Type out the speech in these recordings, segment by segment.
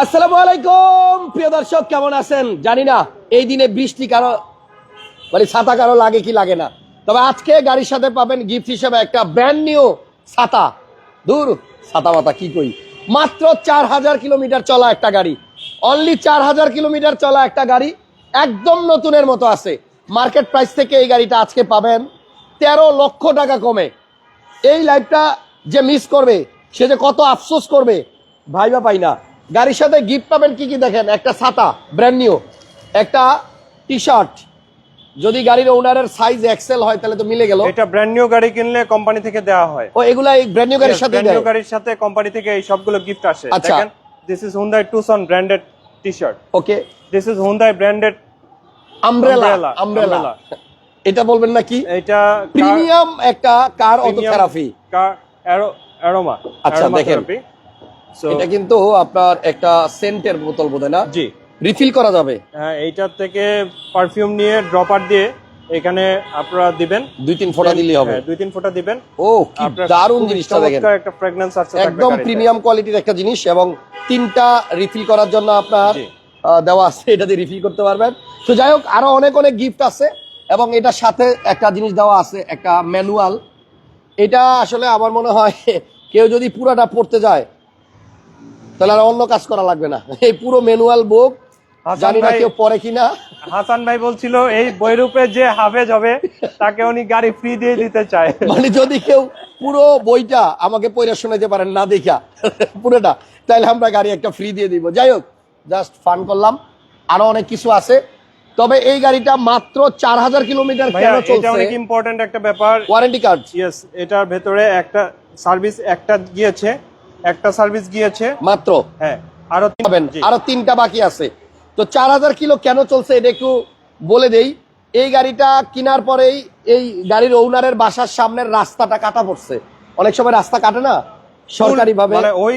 আসসালামু আলাইকুম। প্রিয় দর্শক, কেমন আছেন? জানি না, এই দিনে বৃষ্টি কারও মানে ছাতা কারও লাগে কি লাগে না। তবে আজকে গাড়ির সাথে পাবেন গিফট হিসেবে একটা ব্র্যান্ড নিউ ছাতা। দূর, ছাতা মাতা কি কই মাত্র চার হাজার কিলোমিটার চলা একটা গাড়ি। অনলি চার হাজার কিলোমিটার চলা একটা গাড়ি। একদম নতুনের মতো আছে। মার্কেট প্রাইস থেকে এই গাড়িটা আজকে পাবেন তেরো লক্ষ টাকা কমে। এই লাইফটা যে মিস করবে, সে যে কত আফসোস করবে, ভাইবা পাই না। গাড়ির সাথে গিফট পাবেন কি কি দেখেন? একটা ছাতা ব্র্যান্ড নিউ একটা টি শার্ট যদি গাড়ির ওনারের সাইজ এক্সেল হয় তাহলে তো মিলে গেল। এটা ব্র্যান্ড নিউ গাড়ি কিনলে কোম্পানি থেকে দেওয়া হয়। ও এগুলা এই ব্র্যান্ড নিউ গাড়ির সাথে ব্র্যান্ড নিউ গাড়ির সাথে কোম্পানি থেকে এই সবগুলো গিফট আসে। আচ্ছা। দেখেন this is Hyundai Tucson branded T shirt okay this is Hyundai branded umbrella umbrella এটা বলবেন না কি? এটা প্রিমিয়াম একটা কার অটোথেরাপি কার অ্যারোমা আচ্ছা, দেখেন। এটা কিন্তু আপনার একটা সেন্টের বোতল বোধ না? জি। রিফিল করা যাবে? হ্যাঁ এইটার থেকে পারফিউম নিয়ে ড্রপার দিয়ে এখানে আপনারা দিবেন। দুই তিন ফোঁটা দিলেই হবে। হ্যাঁ, দুই তিন ফোঁটা দিবেন। ও কি দারুণ জিনিসটা দেখেন। একটা ফ্রেগন্যান্স আছে একদম প্রিমিয়াম কোয়ালিটির একটা জিনিস এবং তিনটা রিফিল করার জন্য আপনার দেওয়া আছে। এটা দিয়ে রিফিল করতে পারবেন। তো যাই হোক আরও অনেক অনেক গিফট আছে এবং এটার সাথে একটা জিনিস দেওয়া আছে একটা ম্যানুয়াল এটা আসলে আমার মনে হয় কেউ যদি পুরাটা পড়তে যায় তাহলে আর অন্য কাজ করা লাগবে না। এই পুরো ম্যানুয়াল বুক জানি না কেউ পড়ে কিনা। হাসান ভাই বলছিল এই বইরূপে যে হাফেজ হবে তাকে উনি গাড়ি ফ্রি দিয়ে দিতে চায়। মানে যদি কেউ পুরো বইটা আমাকে পড়ে শোনাতে পারেন না দেখা পুরোটা তাহলে আমরা গাড়ি একটা ফ্রি দিয়ে দিব। যাই হোক জাস্ট ফান করলাম। আরও অনেক কিছু আছে। তবে এই গাড়িটা মাত্র চার হাজার কিলোমিটার কেন চলছে? অনেক ইম্পর্টেন্ট একটা ব্যাপার। ওয়ারেন্টি কার্ড ইয়েস এটার ভেতরে একটা সার্ভিস একটা গিয়েছে। একটা সার্ভিস গিয়েছে। মাত্র? হ্যাঁ আরও পাবেন। আরও তিনটা বাকি আছে। তো চার হাজার কিলো কেন চলছে এটা একটু বলে দেই। এই গাড়িটা কেনার পরেই এই গাড়ির ওনারের বাসার সামনের রাস্তাটা কাটা পড়ছে। অনেক সময় রাস্তা কাটে না? সরকারি ভাবে মানে ওই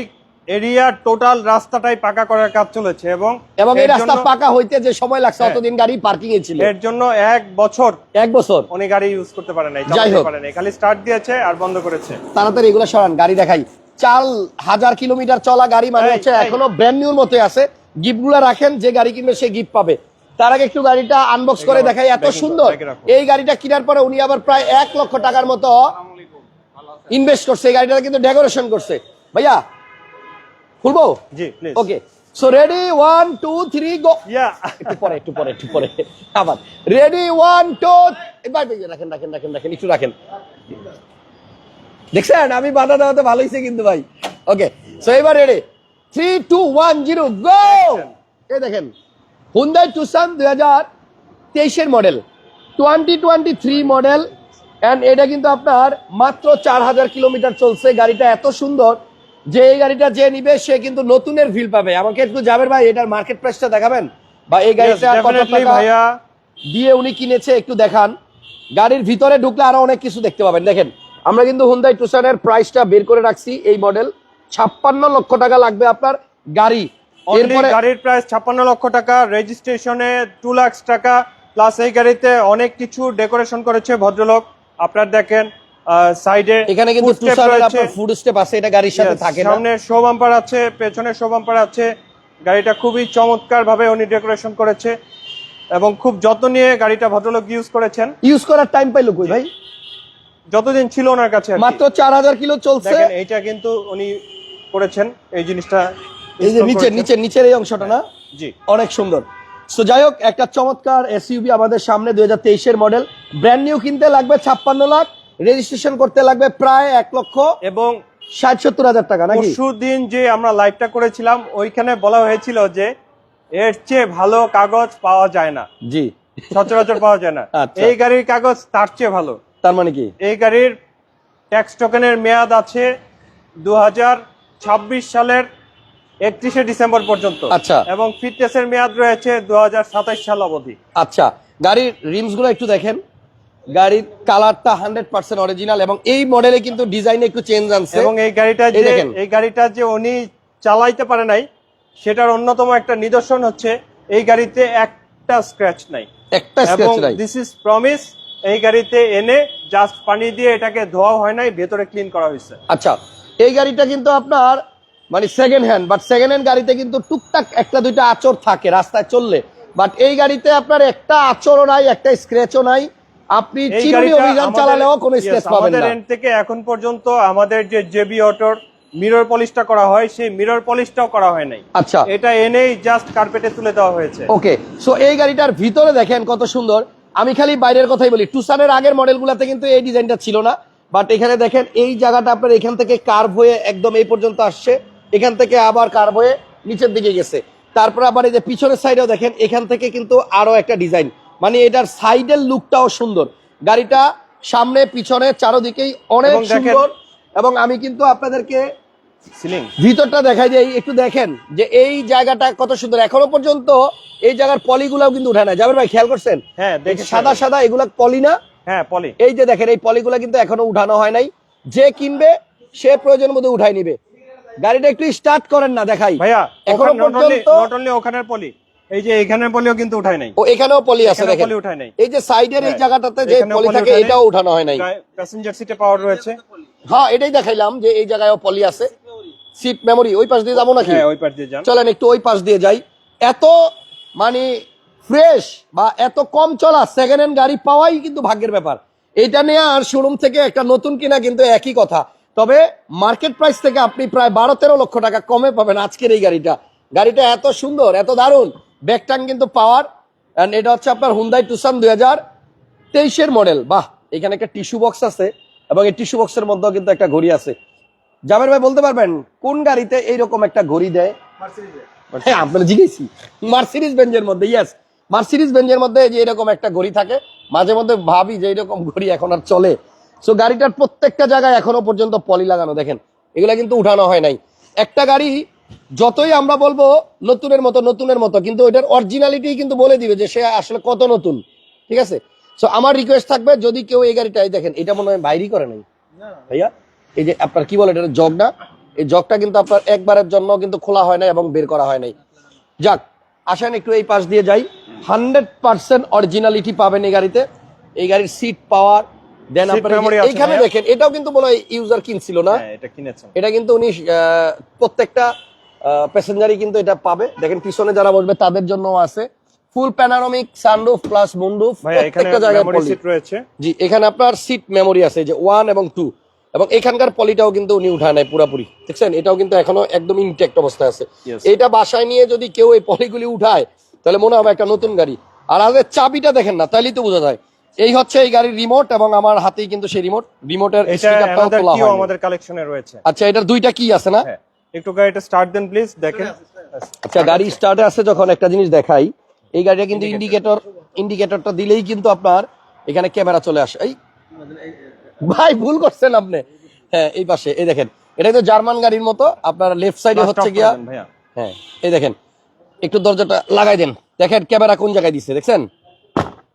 এরিয়া টোটাল রাস্তাটাই পাকা করার কাজ চলেছে এবং এবং এই রাস্তা পাকা হইতে যে সময় লাগছে হ্যাঁ। অতদিন গাড়ি পার্কিং এ ছিল। এর জন্য এক বছর এক বছর। উনি গাড়ি ইউজ করতে পারে নাই যাই চালাতে হোক। পারে নাই। খালি স্টার্ট দিয়েছে আর বন্ধ করেছে। তাড়াতাড়ি এগুলো সরান গাড়ি দেখাই। চার হাজার কিলোমিটার চলা গাড়ি মানে হচ্ছে এখনও ব্র্যান্ড নিউর মতো আছে। গিফটগুলা রাখেন যে গাড়ি কিনবে সে গিফট পাবে। তার আগে একটু গাড়িটা আনবক্স করে দেখাই এত সুন্দর। এই গাড়িটা কেনার পরে উনি আবার প্রায় এক লক্ষ টাকার মতো ইনভেস্ট করছে। এই গাড়িটা কিন্তু ডেকোরেশন করছে। ভাইয়া খুলবো? জি okay so ready one two three go একটু পরে একটু পরে একটু পরে। আবার। রেডি ওয়ান টু রাখেন রাখেন রাখেন রাখেন একটু রাখেন। দেখছেন? আমি বাধা দেওয়াতে ভালো হয়েছে কিন্তু ভাই। ওকে সো এবার ready three two one zero go এই দেখেন হুন্দাই টুসান দুই হাজার তেইশের model twenty twenty three model and এটা কিন্তু আপনার মাত্র চার হাজার কিলোমিটার চলছে। গাড়িটা এত সুন্দর যে এই গাড়িটা যে নিবে সে কিন্তু নতুনের ফিল পাবে। আমাকে একটু যাবেন ভাই এটার মার্কেট প্রাইসটা দেখাবেন? বা এই গাড়িটা কত টাকা ভাইয়া। দিয়ে উনি কিনেছে একটু দেখান। গাড়ির ভিতরে ঢুকলে আরও অনেক কিছু দেখতে পাবেন। দেখেন আমরা কিন্তু হুন্দাই টুসানের প্রাইসটা বের করে রাখছি এই মডেল ছাপ্পান্ন লক্ষ টাকা লাগবে আপনার গাড়ি। এরপরে গাড়ির প্রাইস ছাপ্পান্ন লক্ষ টাকা রেজিস্ট্রেশনে টু লাখ টাকা প্লাস এই গাড়িতে অনেক কিছু ডেকোরেশন করেছে ভদ্রলোক। আপনার দেখেন সাইডে এখানে কিন্তু টুসানের আপনার ফুড স্টেপ আছে এটা গাড়ির সাথে থাকে না। সামনে শো বাম্পার আছে পেছনে শো বাম্পার আছে। গাড়িটা খুবই চমৎকার ভাবে উনি ডেকোরেশন করেছে এবং খুব যত্ন নিয়ে গাড়িটা ভদ্রলোক ইউজ করেছেন। ইউজ করার টাইম পাইলো কই ভাই? যতদিন ছিল ওনার কাছে মাত্র চার হাজার কিলো চলছে। এইটা কিন্তু উনি করেছেন এই জিনিসটা এই যে install নিচে করেছেন। নিচে নিচের এই অংশটা না? জি। অনেক সুন্দর। সো যাই হোক একটা চমৎকার এসইউবি আমাদের সামনে দুই হাজার তেইশের মডেল ব্র্যান্ড নিউ কিনতে লাগবে ছাপ্পান্ন লাখ রেজিস্ট্রেশন করতে লাগবে প্রায় এক লক্ষ এবং ষাট সত্তর হাজার টাকা নাকি? দিন যে আমরা লাইভটা করেছিলাম ওইখানে বলা হয়েছিল যে এর চেয়ে ভালো কাগজ পাওয়া যায় না। জি। সচরাচর পাওয়া যায় না। আচ্ছা। এই গাড়ির কাগজ তার চেয়ে ভালো। তার মানে কি? এই গাড়ির ট্যাক্স টোকেনের মেয়াদ আছে দু হাজার ছাব্বিশ সালের একত্রিশে ডিসেম্বর পর্যন্ত। আচ্ছা। এবং ফিটনেসের মেয়াদ রয়েছে দু হাজার সাতাশ সাল অবধি। আচ্ছা গাড়ির রিমসগুলো একটু দেখেন। গাড়ির কালারটা হান্ড্রেড পার্সেন্ট অরিজিনাল এবং এই মডেলে কিন্তু ডিজাইনে একটু চেঞ্জ আনছে। এবং এই গাড়িটা যে এই গাড়িটা যে উনি চালাইতে পারে নাই সেটার অন্যতম একটা নিদর্শন হচ্ছে এই গাড়িতে একটা স্ক্র্যাচ নাই। একটা স্ক্র্যাচ নাই। দিস ইজ প্রমিস এই গাড়িতে এনে জাস্ট পানি দিয়ে এটাকে ধোয়া হয় নাই ভেতরে ক্লিন করা হয়েছে। আচ্ছা এই গাড়িটা কিন্তু আপনার মানে second hand but second hand গাড়িতে কিন্তু টুকটাক একটা দুইটা আচর থাকে রাস্তায় চললে। বাট এই গাড়িতে আপনার একটা আচরও নাই একটা স্ক্র্যাচও নাই। আপনি চিরুনি অভিযান আমাদের- চালালেও কোনো স্ক্র্যাচ পাবেন আমাদের না। end থেকে এখন পর্যন্ত আমাদের যে জেবি অটোর মিরর পলিশটা করা হয় সেই মিরর পলিশটাও করা হয় নাই। আচ্ছা। এটা এনেই জাস্ট কার্পেটে তুলে দেওয়া হয়েছে। ওকে সো এই গাড়িটার ভিতরে দেখেন কত সুন্দর। আমি খালি বাইরের কথাই বলি। টুসানের আগের মডেলগুলোতে কিন্তু এই ডিজাইনটা ছিল না। বাট এখানে দেখেন এই জায়গাটা আপনার এখান থেকে কার্ভ হয়ে একদম এই পর্যন্ত আসছে। এখান থেকে আবার কার্ভ হয়ে নিচের দিকে গেছে। তারপর আবার এই যে পিছনের সাইডেও দেখেন এখান থেকে কিন্তু আরও একটা ডিজাইন মানে এটার সাইডের লুকটাও সুন্দর। গাড়িটা সামনে পিছনে চারোদিকেই অনেক সুন্দর। এবং আমি কিন্তু আপনাদেরকে সিলিং? ভিতরটা দেখাই দিই একটু দেখেন যে এই জায়গাটা কত সুন্দর। এখনও পর্যন্ত এই জায়গার পলিগুলাও কিন্তু উঠে না যাবেন ভাই খেয়াল করছেন? হ্যাঁ দেখে সাদা সাদা এগুলা পলি না? হ্যাঁ পলি। এই যে দেখেন এই পলিগুলা কিন্তু এখনও উঠানো হয় নাই। যে কিনবে সে প্রয়োজন মতো উঠাই নিবে। গাড়িটা একটু স্টার্ট করেন না দেখাই। ভাইয়া এখনও নট পর্যন্ত অনলি ওখানের পলি এই যে পলিও কিন্তু উঠায় নাই। ও এখানেও পলি আছে দেখেন। পলি উঠায় নাই। এই যে সাইডের এই হ্যাঁ, জায়গাটাতে যে পলি পলি থাকে এটাও উঠানো হয় নাই। প্যাসেঞ্জার সিটে পাওয়ার রয়েছে। হ্যাঁ এটাই দেখাইলাম যে এই জায়গায়ও পলি আছে। সিট মেমোরি ওই পাশ দিয়ে যাব নাকি? হ্যাঁ ওই পাশ দিয়ে যান। চলেন একটু ওই পাশ দিয়ে যাই। এত মানে ফ্রেশ বা এত কম চলা সেকেন্ড হ্যান্ড গাড়ি পাওয়াই কিন্তু ভাগ্যের ব্যাপার। এটা নিয়ে আর শোরুম থেকে একটা নতুন কিনা কিন্তু একই কথা। তবে মার্কেট প্রাইস থেকে আপনি প্রায় বারো তেরো লক্ষ টাকা কমে পাবেন আজকের এই গাড়িটা। গাড়িটা এত সুন্দর এত দারুণ। ব্যাকটাং কিন্তু পাওয়ার অ্যান্ড এটা হচ্ছে আপনার হুন্দাই টুসান দুই হাজার তেইশের মডেল বাহ এখানে একটা টিস্যু বক্স আছে এবং এই টিস্যু বক্সের মধ্যেও কিন্তু একটা ঘড়ি আছে। জামের ভাই বলতে পারবেন কোন গাড়িতে এইরকম একটা ঘড়ি দেয়? হ্যাঁ আপনার জিজ্ঞেসি মার্সিডিজ বেঞ্জের মধ্যে ইয়েস মার্সিডিজ বেঞ্জের মধ্যে যে এরকম একটা ঘড়ি থাকে মাঝে মধ্যে ভাবি যে এরকম ঘড়ি এখন আর চলে। সো গাড়িটার প্রত্যেকটা জায়গায় এখনও পর্যন্ত পলি লাগানো দেখেন। এগুলা কিন্তু উঠানো হয় নাই। একটা গাড়ি যতই আমরা বলব নতুনের মতো নতুনের মতো কিন্তু ওইটার অরিজিনালিটি কিন্তু বলে দিবে যে সে আসলে কত নতুন। ঠিক আছে? সো আমার রিকোয়েস্ট থাকবে যদি কেউ এই গাড়িটাই দেখেন এটা মনে হয় বাইরই করে নাই। ভাইয়া? এই যে আপনার কি বলে এটা জগ না এই জগটা কিন্তু আপনার একবারের জন্য কিন্তু খোলা হয় নাই এবং বের করা হয় নাই। যাক আসেন একটু এই পাশ দিয়ে যাই। হান্ড্রেড পার্সেন্ট অরিজিনালিটি পাবেন এই গাড়িতে। এই গাড়ির সিট পাওয়ার দেন আপনার এইখানে দেখেন এটাও কিন্তু মনে হয় ইউজার কিনছিল না? হ্যাঁ এটা কিন্তু উনি প্রত্যেকটা প্যাসেঞ্জারই কিন্তু এটা পাবে। দেখেন পিছনে যারা বসবে তাদের জন্য আছে। ফুল প্যানারোমিক সানরুফ প্লাস মুন্ডুফ প্রত্যেকটা জায়গায় সিট রয়েছে। জি এখানে আপনার সিট মেমোরি আছে যে ওয়ান এবং টু এবং এখানকার পলিটাও কিন্তু উনি উঠায় নাই পুরাপুরি। দেখছেন? এটাও কিন্তু এখনও একদম ইনটেক্ট অবস্থায় আছে। এটা বাসায় নিয়ে যদি কেউ এই পলিগুলি উঠায় তাহলে মনে হবে একটা নতুন গাড়ি। আর আগে চাবিটা দেখেন না তাইলেই তো বোঝা যায়। এই হচ্ছে এই গাড়ির রিমোট এবং আমার হাতেই কিন্তু সেই রিমোট রিমোটের স্টিকারটাও আমাদের তোলা হয় আমাদের কালেকশনে রয়েছে। আচ্ছা এটার দুইটা কি আছে না? হ্যাঁ। একটু গাড়িটা স্টার্ট দেন প্লিজ দেখেন। আচ্ছা গাড়ি স্টার্টে আছে যখন একটা জিনিস দেখাই এই গাড়িটা কিন্তু ইন্ডিকেটর ইন্ডিকেটরটা দিলেই কিন্তু আপনার এখানে ক্যামেরা চলে আসে। এই ভাই ভুল করছেন আপনি। হ্যাঁ এই পাশে এই দেখেন। এটা কিন্তু জার্মান গাড়ির মতো। আপনার লেফট সাইডে হচ্ছে গিয়া হ্যাঁ এই দেখেন। একটু দরজাটা লাগাই দেন। দেখেন ক্যামেরা কোন জায়গায় দিছে দেখছেন?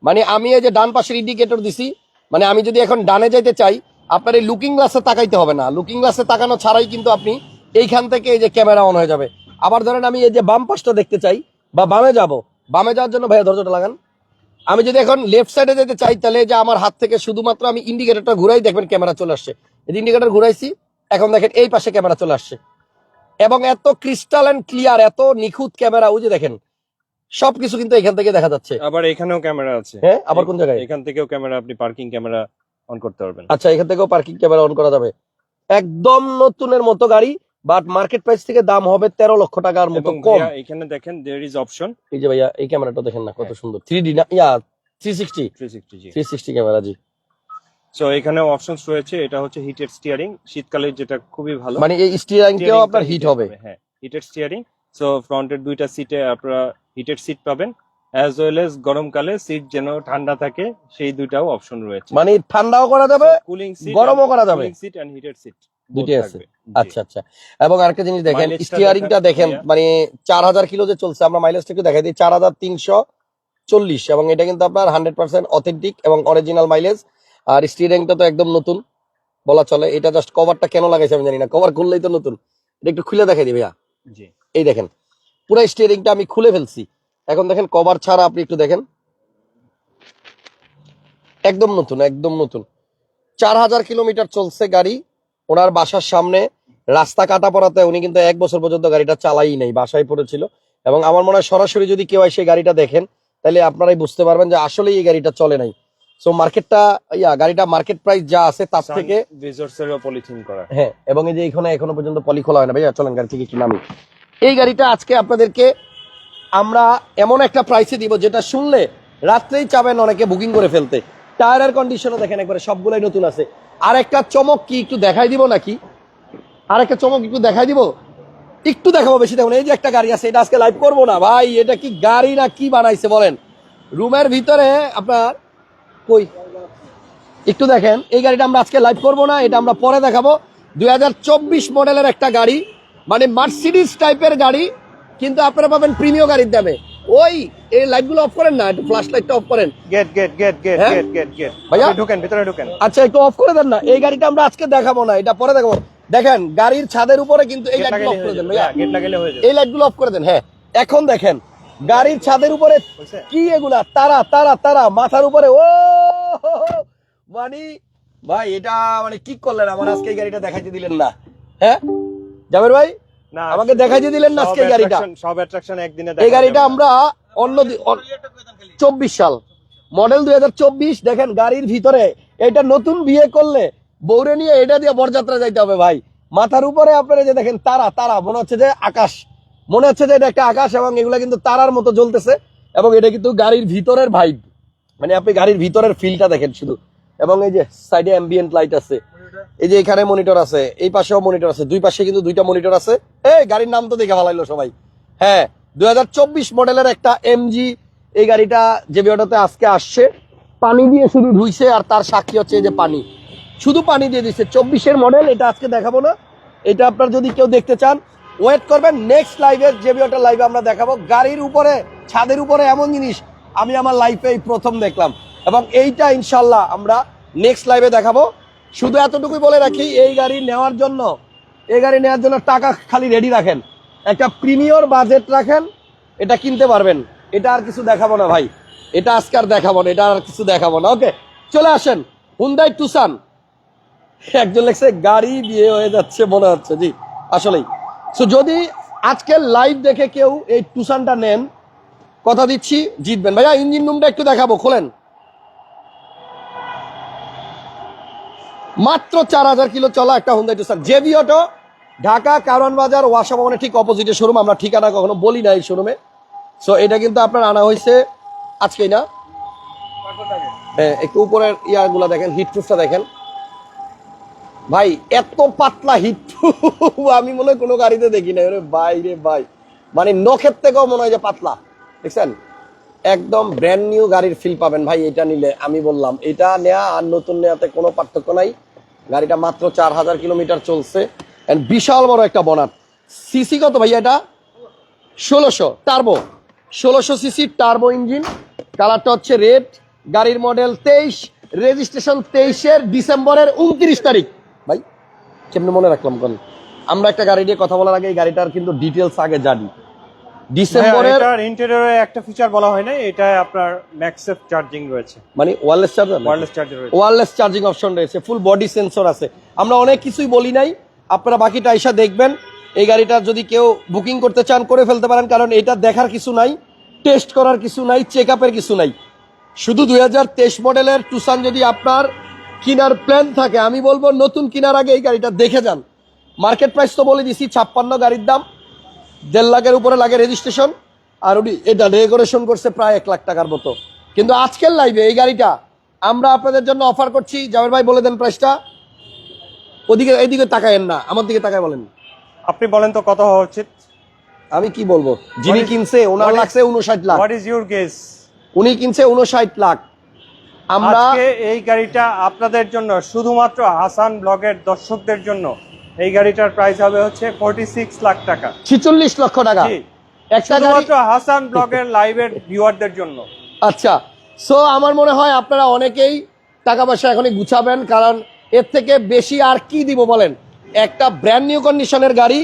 মানে আমি এই যে ডান পাশের ইন্ডিকেটর দিছি মানে আমি যদি এখন ডানে যাইতে চাই আপনার এই লুকিং গ্লাসে তাকাইতে হবে না। লুকিং গ্লাসে তাকানো ছাড়াই কিন্তু আপনি এইখান থেকে এই যে ক্যামেরা অন হয়ে যাবে। আবার ধরেন আমি এই যে বাম পাশটা দেখতে চাই বা বামে যাব। বামে যাওয়ার জন্য ভাইয়া দরজাটা লাগান। আমি যদি এখন লেফট সাইডে যেতে চাই তাহলে যে আমার হাত থেকে শুধুমাত্র আমি ইন্ডিকেটরটা ঘুরাই দেখবেন ক্যামেরা চলে আসছে। ইন্ডিকেটর ঘুরাইছি এখন দেখেন এই পাশে ক্যামেরা চলে আসছে। এবং এত ক্রিস্টাল এন্ড ক্লিয়ার এত নিখুঁত ক্যামেরা ওই যে দেখেন সবকিছু কিন্তু এখান থেকে দেখা যাচ্ছে। আবার এখানেও ক্যামেরা আছে। হ্যাঁ আবার কোন জায়গায়? এখান থেকেও ক্যামেরা আপনি পার্কিং ক্যামেরা অন করতে পারবেন। আচ্ছা এখান থেকেও পার্কিং ক্যামেরা অন করা যাবে। একদম নতুনের মতো গাড়ি বাট মার্কেট প্রাইস থেকে দাম হবে তেরো লক্ষ টাকার মতো কম। এখানে দেখেন দেয়ার ইজ অপশন এই যে ভাইয়া এই ক্যামেরাটা দেখেন না কত হ্যাঁ। সুন্দর। থ্রি ডি না ইয়া থ্রি সিক্সটি 360 জি। থ্রি সিক্সটি ক্যামেরা জি। সো এখানে অপশনস রয়েছে এটা হচ্ছে হিটেড স্টিয়ারিং শীতকালে যেটা খুবই ভালো। মানে এই স্টিয়ারিংটাও আপনার হিট হবে। হ্যাঁ হিটেড স্টিয়ারিং সো ফ্রন্টের দুইটা সিটে আপনারা হিটেড সিট পাবেন। অ্যাজ ওয়েল এজ গরমকালে সিট যেন ঠান্ডা থাকে সেই দুইটাও অপশন রয়েছে। মানে ঠান্ডাও করা যাবে কুলিং সিট গরমও করা যাবে। Cooling seat and heated seat দুইটাই আছে। আচ্ছা আচ্ছা। এবং আরেকটা জিনিস দেখেন স্টিয়ারিংটা দেখেন, মানে চার হাজার কিলো যে চলছে আমরা মাইলেজটা একটু দেখাই দিই চার হাজার তিনশো চল্লিশ এবং এটা কিন্তু আপনার হান্ড্রেড পার্সেন্ট অথেন্টিক এবং অরিজিনাল মাইলেজ আর স্টিয়ারিংটা তো একদম নতুন বলা চলে। এটা জাস্ট কভারটা কেন লাগাইছে আমি জানি না কভার খুললেই তো নতুন। এটা একটু খুলে দেখাই দিই ভাইয়া। এই দেখেন পুরো স্টিয়ারিংটা আমি খুলে ফেলছি। এখন দেখেন কভার ছাড়া আপনি একটু দেখেন। একদম নতুন একদম নতুন। চার হাজার কিলোমিটার চলছে গাড়ি ওনার বাসার সামনে রাস্তা কাটা পড়াতে উনি কিন্তু এক বছর পর্যন্ত গাড়িটা চালাই নাই বাসায় পড়েছিল। এবং আমার মনে হয় সরাসরি যদি কেউ এসে গাড়িটা দেখেন তাহলে আপনারাই বুঝতে পারবেন যে আসলে এই গাড়িটা চলে নাই। সো মার্কেটটা ইয়া গাড়িটা মার্কেট প্রাইস যা আছে তার থেকে পলিথিন করা। হ্যাঁ এবং এই যে এখানে এখনও পর্যন্ত পলি খোলা হয় না। ভাইয়া চলেন গাড়ি থেকে নামি। এই গাড়িটা আজকে আপনাদেরকে আমরা এমন একটা প্রাইসে দিব যেটা শুনলে রাত্রেই চাবেন অনেকে বুকিং করে ফেলতে। টায়ারের কন্ডিশনও দেখেন একবারে, সবগুলাই নতুন আছে। আর একটা চমক কি একটু দেখাই দিব নাকি? আর একটা চমক একটু দেখাই দিব? একটু দেখাবো বেশি দেখুন এই যে একটা গাড়ি আছে, এটা আজকে লাইভ করব না। ভাই, এটা কি গাড়ি না কি বানাইছে বলেন? রুমের ভিতরে আপনার, কই? একটু দেখেন, এই গাড়িটা আমরা আজকে লাইভ করব না, এটা আমরা পরে দেখাবো। দু হাজার চব্বিশ মডেলের একটা গাড়ি মানে মার্সিডিস টাইপের গাড়ি, কিন্তু আপনারা পাবেন প্রিমিয় গাড়ির দামে। ওই এই লাইটগুলো অফ করেন না একটু ফ্ল্যাশ লাইটটা অফ করেন। গেট গেট গেট গেট হ্যাঁ? গেট গেট গেট ভাইয়া? ঢুকেন ভিতরে ঢুকেন। আচ্ছা একটু অফ করে দেন না এই গাড়িটা আমরা আজকে দেখাবো না এটা পরে দেখাবো। দেখেন গাড়ির ছাদের উপরে কিন্তু এই লাইটগুলো অফ করে দেন ভাইয়া। গেট লাগাইলে হয়ে যাবে। এই লাইটগুলো অফ করে দেন হ্যাঁ। এখন দেখেন গাড়ির ছাদের উপরে কি এগুলা? তারা তারা তারা মাথার উপরে ও মানে ভাই এটা মানে কি করলেন? আমার আজকে এই গাড়িটা দেখাইতে দিলেন না। হ্যাঁ? জাবের ভাই? আমাকে দেখাইতে দিলেন না আজকে গাড়িটা? সব অ্যাট্রাকশন একদিনে এই গাড়িটা আমরা অন্য চব্বিশ সাল। মডেল দুই দেখেন গাড়ির ভিতরে এটা নতুন বিয়ে করলে বৌরে নিয়ে এটা দিয়ে বরযাত্রা যাইতে হবে ভাই। মাথার উপরে আপনারা যে দেখেন তারা তারা মনে হচ্ছে যে আকাশ। মনে হচ্ছে যে এটা একটা আকাশ এবং এগুলা কিন্তু তারার মতো জ্বলতেছে এবং এটা কিন্তু গাড়ির ভিতরের ভাইব মানে আপনি গাড়ির ভিতরের ফিলটা দেখেন শুধু। এবং এই যে সাইডে অ্যাম্বিয়েন্ট লাইট আছে। এই যে এখানে মনিটর আছে, এই পাশেও মনিটর আছে, দুই পাশে কিন্তু দুইটা মনিটর আছে। এই গাড়ির নাম তো দেখে ভালাইলো সবাই। হ্যাঁ দু হাজার চব্বিশ মডেলের একটা এমজি এই গাড়িটা যে বিওটাতে আজকে আসছে, পানি দিয়ে শুধু ধুইছে আর তার সাক্ষী হচ্ছে এই যে পানি। শুধু পানি দিয়ে দিচ্ছে চব্বিশের মডেল এটা আজকে দেখাবো না। এটা আপনার যদি কেউ দেখতে চান ওয়েট করবেন নেক্সট লাইভে যে বিওটা লাইভে আমরা দেখাবো, গাড়ির উপরে, ছাদের উপরে এমন জিনিস, আমি আমার লাইফে এই প্রথম দেখলাম। এবং এইটা ইনশাল্লাহ আমরা নেক্সট লাইভে দেখাবো। শুধু এতটুকুই বলে রাখি, এই গাড়ি নেওয়ার জন্য, এই গাড়ি নেওয়ার জন্য টাকা খালি রেডি রাখেন। একটা প্রিমিয়র বাজেট রাখেন, এটা কিনতে পারবেন। এটা আর কিছু দেখাবো না ভাই। এটা আজকে আর দেখাবো না, এটা আর কিছু দেখাবো না ওকে চলে আসেন হুন্দাই টুসান একজন লেখছে, গাড়ি বিয়ে হয়ে যাচ্ছে, মনে হচ্ছে, জি, আসলেই। সো যদি আজকের লাইভ দেখে কেউ এই টুসানটা নেন, কথা দিচ্ছি, জিতবেন। ভাইয়া ইঞ্জিন রুমটা একটু দেখাবো, খোলেন। মাত্র চার হাজার কিলো চলা একটা Hyundai Tucson JB Auto Dhaka Karwan Bazar ওয়াসা ভবনের ঠিক অপোজিটে শোরুম আমরা ঠিকানা কখনো বলি না এই শোরুমে সো এটা কিন্তু আপনার আনা হয়েছে আজকেই না? হ্যাঁ, একটু উপরের ইয়ারগুলা দেখেন হিট প্রুফটা দেখেন। ভাই এত পাতলা হিট আমি মনে হয় কোনো গাড়িতে দেখি না ওরে ভাই রে ভাই। মানে নখের থেকেও মনে হয় যে পাতলা। দেখছেন? একদম ব্র্যান্ড নিউ গাড়ির ফিল পাবেন। ভাই এটা নিলে আমি বললাম এটা নেয়া আর নতুন নেয়াতে কোনো পার্থক্য নাই। গাড়িটা মাত্র চার হাজার কিলোমিটার চলছে। And বিশাল বড় একটা বনাট। সিসি কত ভাইয়া এটা? ষোলোশো। টার্বো ষোলোশো সিসি টার্বো ইঞ্জিন কালারটা হচ্ছে রেড গাড়ির মডেল তেইশ। রেজিস্ট্রেশন তেইশের ডিসেম্বরের উনত্রিশ তারিখ। ভাই, কেমনে মনে রাখলাম কোন আমরা একটা গাড়ি নিয়ে কথা বলার আগে এই গাড়িটার কিন্তু ডিটেলস আগে জানি। ডিসেম্বরের এটার ইন্টেরিয়রে একটা ফিচার বলা হয় না এটা আপনার ম্যাক্সেফ চার্জিং রয়েছে। মানে ওয়ারলেস চার্জার ওয়্যারলেস চার্জার রয়েছে। ওয়ারলেস চার্জিং অপশন রয়েছে ফুল বডি সেন্সর আছে। আমরা অনেক কিছুই বলি নাই আপনারা বাকিটা আইসা দেখবেন। এই গাড়িটা যদি কেউ বুকিং করতে চান করে ফেলতে পারেন কারণ এটা দেখার কিছু নাই টেস্ট করার কিছু নাই চেক আপের কিছু নাই। শুধু দুই হাজার তেইশ মডেলের টুসান যদি আপনার কিনার প্ল্যান থাকে আমি বলব নতুন কিনার আগে এই গাড়িটা দেখে যান। মার্কেট প্রাইস তো বলে দিছি ছাপ্পান্ন গাড়ির দাম। দেড় লাখের উপরে লাগে রেজিস্ট্রেশন আর উনি এটা ডেকোরেশন করছে প্রায় এক লাখ টাকার মতো। কিন্তু আজকের লাইভে এই গাড়িটা আমরা আপনাদের জন্য অফার করছি। জাভের ভাই বলে দেন প্রাইসটা ওদিকে এইদিকে তাকায়েন না। আমার দিকে তাকায় বলেন। আপনি বলেন তো কত হওয়া উচিত? আমি কি বলব? যিনি কিনছে ওনার লাগছে উনষাট lakh. What is your guess উনি কিনছে উনষাট লাখ। আমরা এই গাড়িটা আপনাদের জন্য শুধুমাত্র হাসান ব্লগের দর্শকদের জন্য। এই গাড়িটার প্রাইস হবে হচ্ছে ফোর্টি সিক্স লাখ টাকা। ছিচল্লিশ লক্ষ টাকা। একটা গাড়ি হাসান ব্লগের লাইভের ভিউয়ারদের জন্য। আচ্ছা। সো আমার মনে হয় আপনারা অনেকেই টাকা পয়সা এখনই গুছাবেন কারণ এর থেকে বেশি আর কি দিব বলেন? একটা ব্র্যান্ড নিউ কন্ডিশনের গাড়ি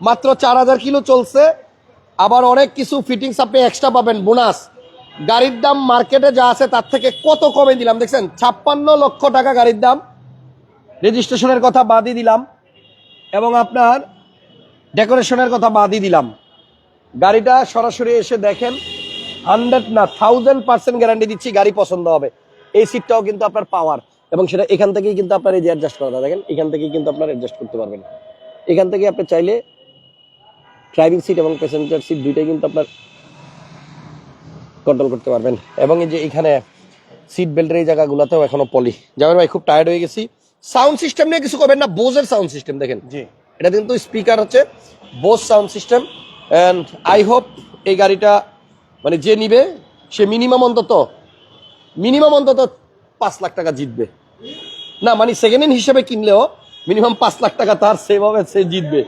মাত্র চার হাজার কিলো চলছে। আবার অনেক কিছু ফিটিংস আপনি এক্সট্রা পাবেন বোনাস গাড়ির দাম মার্কেটে যা আছে তার থেকে কত কমে দিলাম দেখছেন? ছাপ্পান্ন লক্ষ টাকা গাড়ির দাম। রেজিস্ট্রেশনের কথা বাদই দিলাম। এবং আপনার ডেকোরেশনের কথা বাদই দিলাম। গাড়িটা সরাসরি এসে দেখেন, হান্ড্রেড না থাউজেন্ড পার্সেন্ট গ্যারান্টি দিচ্ছি গাড়ি পছন্দ হবে। এই সিটটাও কিন্তু আপনার পাওয়ার এবং সেটা এখান থেকেই কিন্তু আপনার এই যে অ্যাডজাস্ট করা দেখেন, এখান থেকেই কিন্তু আপনার অ্যাডজাস্ট করতে পারবেন। এখান থেকে আপনি চাইলে ড্রাইভিং সিট এবং প্যাসেঞ্জার সিট দুইটাই কিন্তু আপনার কন্ট্রোল করতে পারবেন। এবং এই যে এখানে সিট বেল্টের এই জায়গাগুলোতেও এখনও পলি জামের ভাই, খুব টায়ার্ড হয়ে গেছি। সাউন্ড সিস্টেম নিয়ে কিছু করবেন না বোজের সাউন্ড সিস্টেম দেখেন। জি। এটা কিন্তু স্পিকার হচ্ছে Bose sound system and I hope এই গাড়িটা মানে যে নিবে সে মিনিমাম অন্তত মিনিমাম অন্তত পাঁচ লাখ টাকা জিতবে। না মানে সেকেন্ড হ্যান্ড হিসেবে কিনলেও মিনিমাম পাঁচ লাখ টাকা তার সেভ হবে সে জিতবে।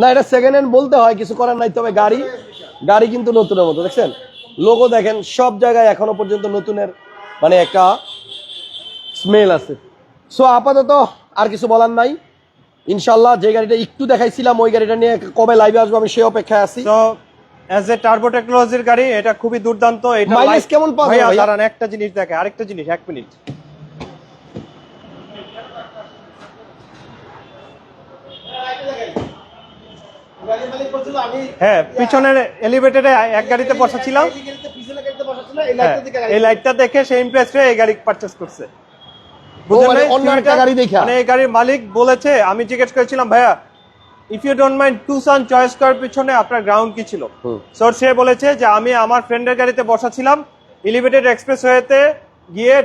না এটা সেকেন্ড হ্যান্ড বলতে হয় কিছু করার নাই তবে গাড়ি গাড়ি কিন্তু নতুনের মতো দেখছেন? লোগো দেখেন সব জায়গায় এখনও পর্যন্ত নতুনের মানে একটা স্মেল আছে। সো আপাতত আর কিছু বলার নাই। ইনশাল্লাহ যে গাড়িটা একটু দেখাইছিলাম ওই গাড়িটা নিয়ে কবে লাইভে আসব আমি সেই অপেক্ষায় আছি। অ্যাজ এ টার্বো টেকনোলজির গাড়ি এটা খুবই দুর্দান্ত। এটা light- কেমন পাওয়া ভাইয়া দাঁড়ান একটা জিনিস দেখে আরেকটা জিনিস এক মিনিট। হ্যাঁ পিছনের এলিভেটরে এক গাড়িতে বসাছিলাম। হ্যাঁ, এই লাইটটা দেখে সে ইমপ্রেস হয়ে এই গাড়ি পারচেজ করছে। গাড়ির মালিক বলেছে আমি জিজ্ঞেস করেছিলাম ভাইয়া if you don't mind Tucson choice করার পিছনে আপনার গ্রাউন্ড কি ছিল? হুম। সো বলেছে যে আমি আমার ফ্রেন্ডের গাড়িতে বসাছিলাম এলিভেটেড এক্সপ্রেস ওয়েতে গিয়ে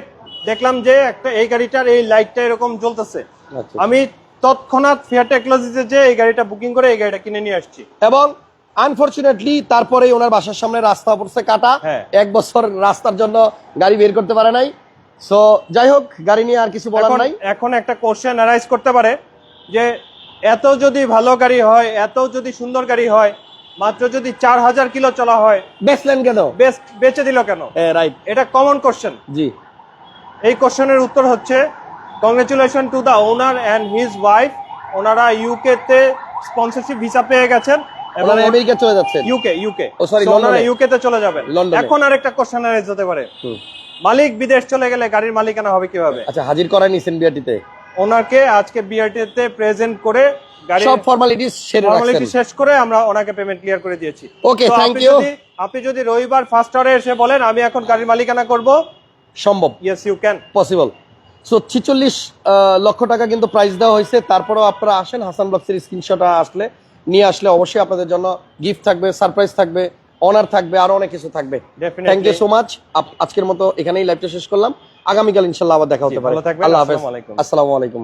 দেখলাম যে একটা এই গাড়িটার এই লাইটটা এরকম জ্বলতেছে। আচ্ছা। আমি তৎক্ষণাৎ ফিয়ার টেকনোলজিতে যে এই গাড়িটা বুকিং করে এই গাড়িটা কিনে নিয়ে আসছি। এবং আনফরচুনেটলি তারপরেই ওনার বাসার সামনে রাস্তা পড়ছে কাটা। হ্যাঁ। এক বছর রাস্তার জন্য গাড়ি বের করতে পারে নাই। সো যাই হোক গাড়ি নিয়ে আর কিছু বলার নাই। এখন একটা কোশ্চেন অ্যারাইজ করতে পারে যে এত যদি ভালো গাড়ি হয় এত যদি সুন্দর গাড়ি হয় মাত্র যদি চার হাজার কিলো চলা হয় বেসলেন কেন? বেস্ট বেচে দিল কেন? রাইট এটা কমন কোশ্চেন জি। এই কোশ্চেনের উত্তর হচ্ছে congratulation to the owner and his wife ওনারা ইউকে তে স্পন্সরশিপ ভিসা পেয়ে গেছেন এবং আমেরিকা চলে যাচ্ছেন। ইউকে ইউকে ও, sorry, ওনারা ইউকে তে চলে যাবেন। এখন আরেকটা কোশ্চেন অ্যারাইজ হতে পারে। হুম। মালিক বিদেশ চলে গেলে গাড়ির মালিকানা হবে কীভাবে? আচ্ছা হাজির করাই নিছেন বিআরটিতে? ওনাকে আজকে বিআরটিতে প্রেজেন্ট করে গাড়ি সব ফর্মালিটিস সেরে ফর্মালিটি শেষ করে আমরা ওনাকে পেমেন্ট ক্লিয়ার করে দিয়েছি। Thank আপনি যদি- আপনি যদি রবিবার ফার্স্ট আওয়ারে এসে বলেন আমি এখন গাড়ির মালিকানা করব। সম্ভব। Yes you can possible so ছিচল্লিশ লক্ষ টাকা কিন্তু প্রাইস দেওয়া হয়েছে। তারপরেও আপনারা আসেন হাসান ব্লগসের স্ক্রিনশট আসলে নিয়ে আসলে অবশ্যই আপনাদের জন্য গিফট থাকবে সারপ্রাইজ থাকবে। অনার থাকবে আরও অনেক কিছু থাকবে। থ্যাংক ইউ সো মাচ আজকের মতো এখানেই লাইভটা শেষ করলাম। আগামীকাল ইনশাল্লাহ আবার দেখা হতে পারে। আল্লাহ হাফেজ। আসসালামু আলাইকুম।